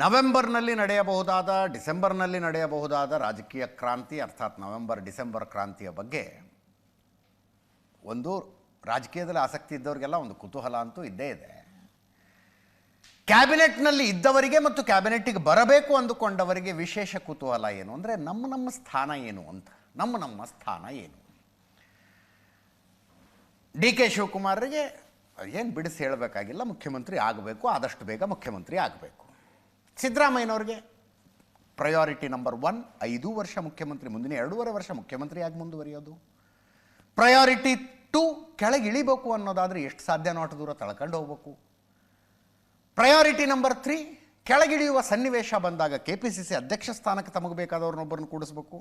ನವೆಂಬರ್ನಲ್ಲಿ ನಡೆಯಬಹುದಾದ, ಡಿಸೆಂಬರ್ನಲ್ಲಿ ನಡೆಯಬಹುದಾದ ರಾಜಕೀಯ ಕ್ರಾಂತಿ, ಅರ್ಥಾತ್ ನವೆಂಬರ್, ಡಿಸೆಂಬರ್ ಕ್ರಾಂತಿಯ ಬಗ್ಗೆ ಒಂದು ರಾಜಕೀಯದಲ್ಲಿ ಆಸಕ್ತಿ ಇದ್ದವರಿಗೆಲ್ಲ ಒಂದು ಕುತೂಹಲ ಅಂತೂ ಇದ್ದೇ ಇದೆ. ಕ್ಯಾಬಿನೆಟ್ನಲ್ಲಿ ಇದ್ದವರಿಗೆ ಮತ್ತು ಕ್ಯಾಬಿನೆಟ್ಟಿಗೆ ಬರಬೇಕು ಅಂದುಕೊಂಡವರಿಗೆ ವಿಶೇಷ ಕುತೂಹಲ ಏನು? ಅಂದರೆ ನಮ್ಮ ನಮ್ಮ ಸ್ಥಾನ ಏನು ಅಂತ. ನಮ್ಮ ನಮ್ಮ ಸ್ಥಾನ ಏನು? ಡಿ ಕೆ ಶಿವಕುಮಾರ್ರಿಗೆ ಏನು ಬಿಡಿಸಿ ಹೇಳಬೇಕಾಗಿಲ್ಲ, ಮುಖ್ಯಮಂತ್ರಿ ಆಗಬೇಕು, ಆದಷ್ಟು ಬೇಗ ಮುಖ್ಯಮಂತ್ರಿ ಆಗಬೇಕು. ಸಿದ್ದರಾಮಯ್ಯನವ್ರಿಗೆ ಪ್ರಯಾರಿಟಿ ನಂಬರ್ ಒನ್ ಐದು ವರ್ಷ ಮುಖ್ಯಮಂತ್ರಿ, ಮುಂದಿನ ಎರಡೂವರೆ ವರ್ಷ ಮುಖ್ಯಮಂತ್ರಿಯಾಗಿ ಮುಂದುವರಿಯೋದು. ಪ್ರಯಾರಿಟಿ ಟು ಕೆಳಗೆ ಇಳಿಬೇಕು ಅನ್ನೋದಾದರೆ ಎಷ್ಟು ಸಾಧ್ಯನೋ ಅಷ್ಟು ದೂರ ತಳ್ಕೊಂಡು ಹೋಗ್ಬೇಕು. ಪ್ರಯಾರಿಟಿ ನಂಬರ್ ತ್ರೀ ಕೆಳಗಿಳಿಯುವ ಸನ್ನಿವೇಶ ಬಂದಾಗ ಕೆ ಪಿ ಸಿ ಸಿ ಅಧ್ಯಕ್ಷ ಸ್ಥಾನಕ್ಕೆ ತಮಗೆ ಬೇಕಾದವ್ರನ್ನೊಬ್ಬರನ್ನು ಕೂಡಿಸ್ಬೇಕು.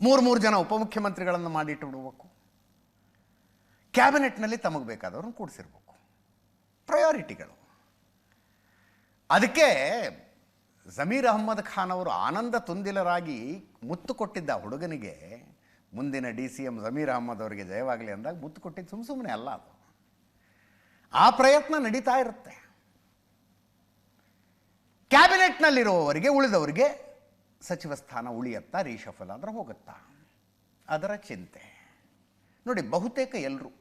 ಮೂರು ಮೂರು ಜನ ಉಪಮುಖ್ಯಮಂತ್ರಿಗಳನ್ನು ಮಾಡಿಟ್ಟು ಬಿಡಬೇಕು. ಕ್ಯಾಬಿನೆಟ್ನಲ್ಲಿ ತಮಗೆ ಬೇಕಾದವ್ರನ್ನ ಕೂಡಿಸಿರ್ಬೇಕು. ಪ್ರಯಾರಿಟಿಗಳು ಅದಕ್ಕೆ ಜಮೀರ್ ಅಹಮ್ಮದ್ ಖಾನ್ ಅವರು ಆನಂದ ತುಂದಿಲರಾಗಿ ಮುತ್ತು ಕೊಟ್ಟಿದ್ದ ಹುಡುಗನಿಗೆ ಮುಂದಿನ D C M Zameer Ahmed ಅವರಿಗೆ ಜಯವಾಗಲಿ ಅಂದಾಗ ಮುತ್ತು ಕೊಟ್ಟಿದ್ದು ಸುಮ್ಮ ಸುಮ್ಮನೆ ಅಲ್ಲ ಅದು. ಆ ಪ್ರಯತ್ನ ನಡೀತಾ ಇರುತ್ತೆ. ಕ್ಯಾಬಿನೆಟ್ನಲ್ಲಿರುವವರಿಗೆ, ಉಳಿದವರಿಗೆ ಸಚಿವ ಸ್ಥಾನ ಉಳಿಯತ್ತಾ ರೀಶಫಲ್ ಆದ್ರೆ ಹೋಗುತ್ತಾ? ಅದರ ಚಿಂತೆ. ನೋಡಿ, ಬಹುತೇಕ ಎಲ್ಲರೂ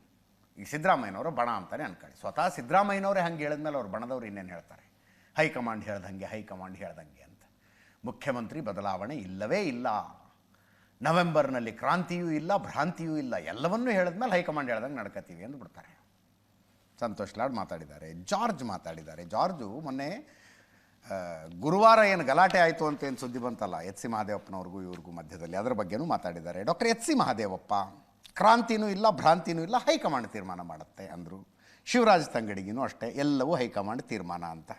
ಈ ಸಿದ್ದರಾಮಯ್ಯನವರು ಬಣ ಅಂತಲೇ ಅನ್ಕೊಳ್ಳಿ. ಸ್ವತಃ ಸಿದ್ದರಾಮಯ್ಯನವರೇ ಹಂಗೆ ಹೇಳಿದ್ಮೇಲೆ ಅವ್ರು ಬಣದವ್ರು ಇನ್ನೇನು ಹೇಳ್ತಾರೆ? ಹೈಕಮಾಂಡ್ ಹೇಳ್ದಂಗೆ ಹೈಕಮಾಂಡ್ ಹೇಳ್ದಂಗೆ ಅಂತ. ಮುಖ್ಯಮಂತ್ರಿ ಬದಲಾವಣೆ ಇಲ್ಲವೇ ಇಲ್ಲ. ನವೆಂಬರ್ನಲ್ಲಿ ಕ್ರಾಂತಿಯೂ ಇಲ್ಲ, ಭ್ರಾಂತಿಯೂ ಇಲ್ಲ. ಎಲ್ಲವನ್ನೂ ಹೇಳಿದ್ಮೇಲೆ ಹೈಕಮಾಂಡ್ ಹೇಳ್ದಂಗೆ ನಡ್ಕೋತೀವಿ ಅಂತ ಬಿಡ್ತಾರೆ. ಸಂತೋಷ್ ಲಾಡ್ ಮಾತಾಡಿದ್ದಾರೆ, ಜಾರ್ಜ್ ಮಾತಾಡಿದ್ದಾರೆ. ಜಾರ್ಜು ಮೊನ್ನೆ ಗುರುವಾರ ಏನು ಗಲಾಟೆ ಆಯಿತು ಅಂತ ಏನು ಸುದ್ದಿ ಬಂತಲ್ಲ? ಎಚ್ ಸಿ ಮಹಾದೇವಪ್ಪನವ್ರಿಗೂ ಇವ್ರಿಗೂ ಮಧ್ಯದಲ್ಲಿ ಅದರ ಬಗ್ಗೆನೂ ಮಾತಾಡಿದ್ದಾರೆ. ಡಾಕ್ಟರ್ ಎಚ್ ಸಿ ಮಹಾದೇವಪ್ಪ, ಕ್ರಾಂತಿನೂ ಇಲ್ಲ, ಭ್ರಾಂತಿನೂ ಇಲ್ಲ, ಹೈಕಮಾಂಡ್ ತೀರ್ಮಾನ ಮಾಡುತ್ತೆ ಅಂದರು. ಶಿವರಾಜ್ ತಂಗಡಿಗಿನೂ ಅಷ್ಟೇ, ಎಲ್ಲವೂ ಹೈಕಮಾಂಡ್ ತೀರ್ಮಾನ ಅಂತ.